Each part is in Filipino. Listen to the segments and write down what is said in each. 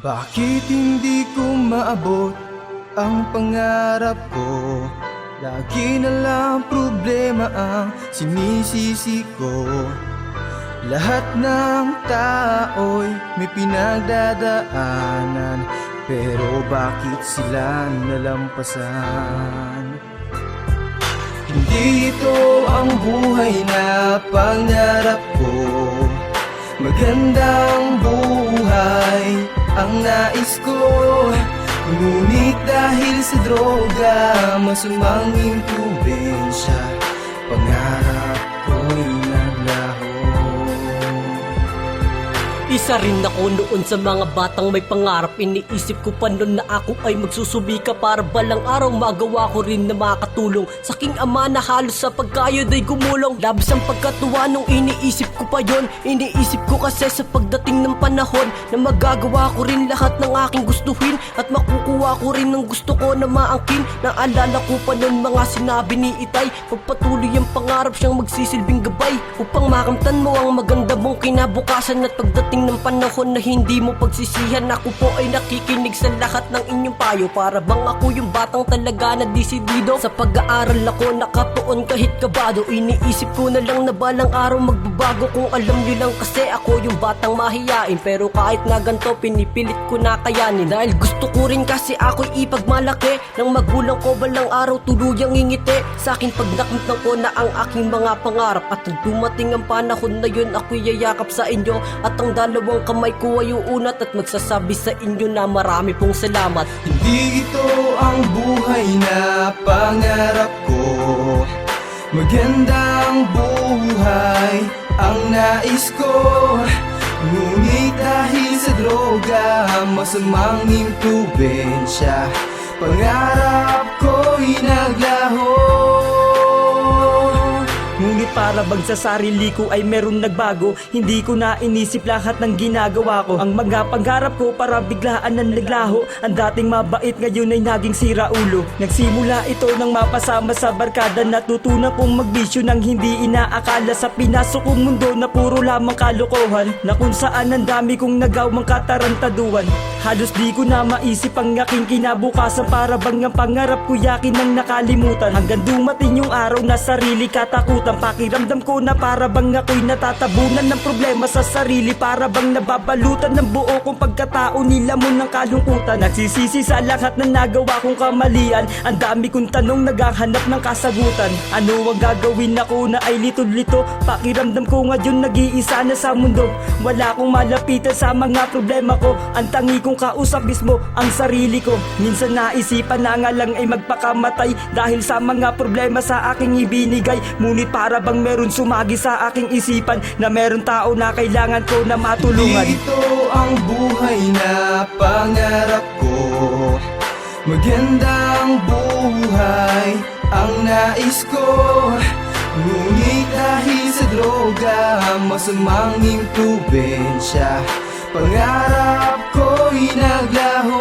Bakit hindi ko maabot ang pangarap ko? Lagi na lang problema ang sinisisi ko Lahat ng tao'y may pinagdadaanan Pero bakit sila nalampasan? Hindi ito ang buhay na pangarap ko Magandang buhay ang nais ko Ngunit dahil sa droga Masamang impluensya Pangarap ko'y Isa rin ako noon sa mga batang may pangarap. Iniisip ko pa noon na ako ay magsusubika Para balang araw magawa ko rin na makatulong. Sa aking ama na halos sa pagkayod ay gumulong. Labis ang pagkatuwa nung iniisip ko pa yon. Iniisip ko kasi sa pagdating ng panahon Na magagawa ko rin lahat ng aking gustuhin At makukuha ko rin ng gusto ko na maangkin. Naalala ko pa noon mga sinabi ni Itay Pagpatuloy ang pangarap siyang magsisilbing gabay Upang makamtan mo ang maganda mong kinabukasan At pagdating ng panahon na hindi mo pagsisihan Ako po ay nakikinig sa lahat ng inyong payo. Para bang ako yung batang talaga na disidido? Sa pag-aaral ako nakatuon kahit kabado. Iniisip ko na lang na balang araw magbabago. Kung alam nyo lang kasi ako yung batang mahiyain. Pero kahit na ganito pinipilit ko na kayanin. Dahil gusto ko rin kasi ako'y ipagmalaki. Ng magulang ko balang araw tuluyang ngingiti Sa akin pag nakita ko na ang aking mga pangarap At dumating ang panahon na yun ako'y yayakap sa inyo. At ang dalawang kamay ko ay uunat At magsasabi sa inyo na marami pong salamat. Hindi ito ang buhay na pangarap ko. Magandang buhay ang nais ko. Ngunit dahil sa droga Masamang impluensya Pangarap ko'y naglaho para bang sa sarili ko ay meron nagbago. Hindi ko na inisip lahat ng ginagawa ko. Ang mga pangarap ko para biglaan ng naglaho. Ang dating mabait ngayon ay naging sira ulo. Nagsimula ito nang mapasama sa barkada. Natutunan kong magbisyo ng hindi inaakala. Sa pinasok kong mundo na puro lamang kalokohan. Na kung saan ang dami kong nagawang katarantaduan Halos di ko na maisip ang aking kinabukasan. Para bang ang pangarap ko yakin ang nakalimutan. Hanggang dumating yung araw na sarili katakutan. Pakiramdam ko na para bang ako'y natatabunan ng problema sa sarili. Para bang nababalutan ng buo kong pagkatao. Nila mo ng kalungkutan. Nagsisisi sa lahat na nagawa kong kamalian. Ang dami kong tanong naghahanap ng kasagutan. Ano ang gagawin ako na ay lito-lito? Pakiramdam ko ngayon nag-iisa na sa mundo. Wala akong malapitan sa mga problema ko. Ang tangi kong kausap mismo ang sarili ko? Minsan naisipan na nga lang ay magpakamatay Dahil sa mga problema sa aking ibinigay. Ngunit para bang meron sumagi sa aking isipan Na meron tao na kailangan ko na matulungan? Hindi ito ang buhay na pangarap ko. Magandang buhay ang nais ko. Ngunit dahil sa droga Masamang impluensya Pangarap naglaho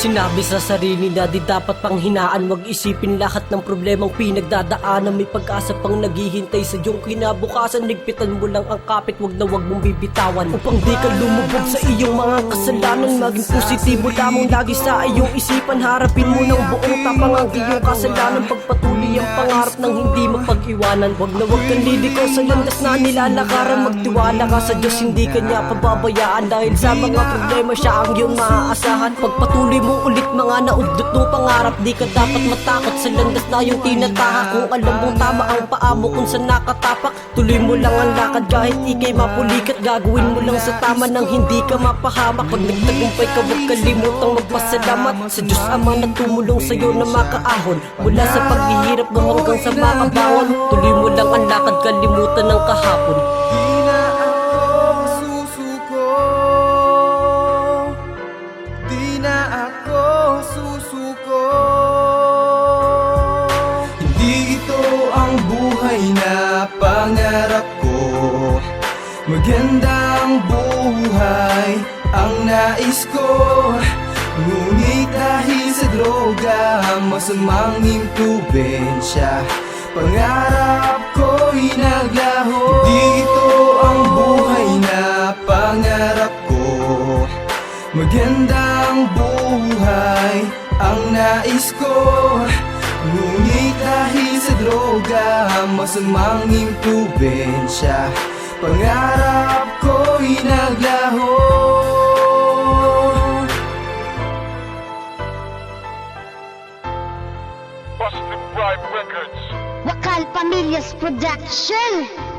Sinabi sa sarili na di dapat pang hinaan Wag isipin lahat ng problemang pinagdadaanan May pag-asa pang naghihintay sa iyong kinabukasan. Ligpitan mo lang ang kapit, wag na wag mong bibitawan. Upang di ka lumubog sa iyong mga kasalanan Maging positibo lamang lagi sa iyong isipan. Harapin mo ng buong tapang ang iyong kasalanan Pagpatuloy ang pangarap ng hindi mapag-iwanan Wag na wag kang lilikaw sa landas na nilalakaran Magtiwala ka sa Diyos, hindi ka niya pababayaan. Dahil sa mga problema siya ang iyong maaasahan. Pagpatuloy mo ulit mga naudot ng pangarap Di ka dapat matakot sa landas na yung tinatahak Kung alam mong tama ang paa mo kung saan nakatapak Tuloy mo lang ang lakad. Kahit ikay mapulikat Gagawin mo lang sa tama nang hindi ka mapahamak. Pag nagtagumpay ka huwag kalimutang magpasalamat. Sa Diyos Ama na tumulong sa'yo na makaahon. Mula sa paghihirap mo hanggang sa makabangon Tuloy mo lang ang lakad kalimutan ng kahapon. Di ako susuko Di ako susuko Hindi ang buhay na pangarap ko. Magandang buhay ang nais ko Ngunit dahil sa droga Masamang impluensya Pangarap ko'y naglaho. Di ito ang buhay na pangarap Magandang buhay ang nais ko. Ngunit dahil sa droga Masamang impluensya Pangarap ko'y naglaho Alpamilias Production.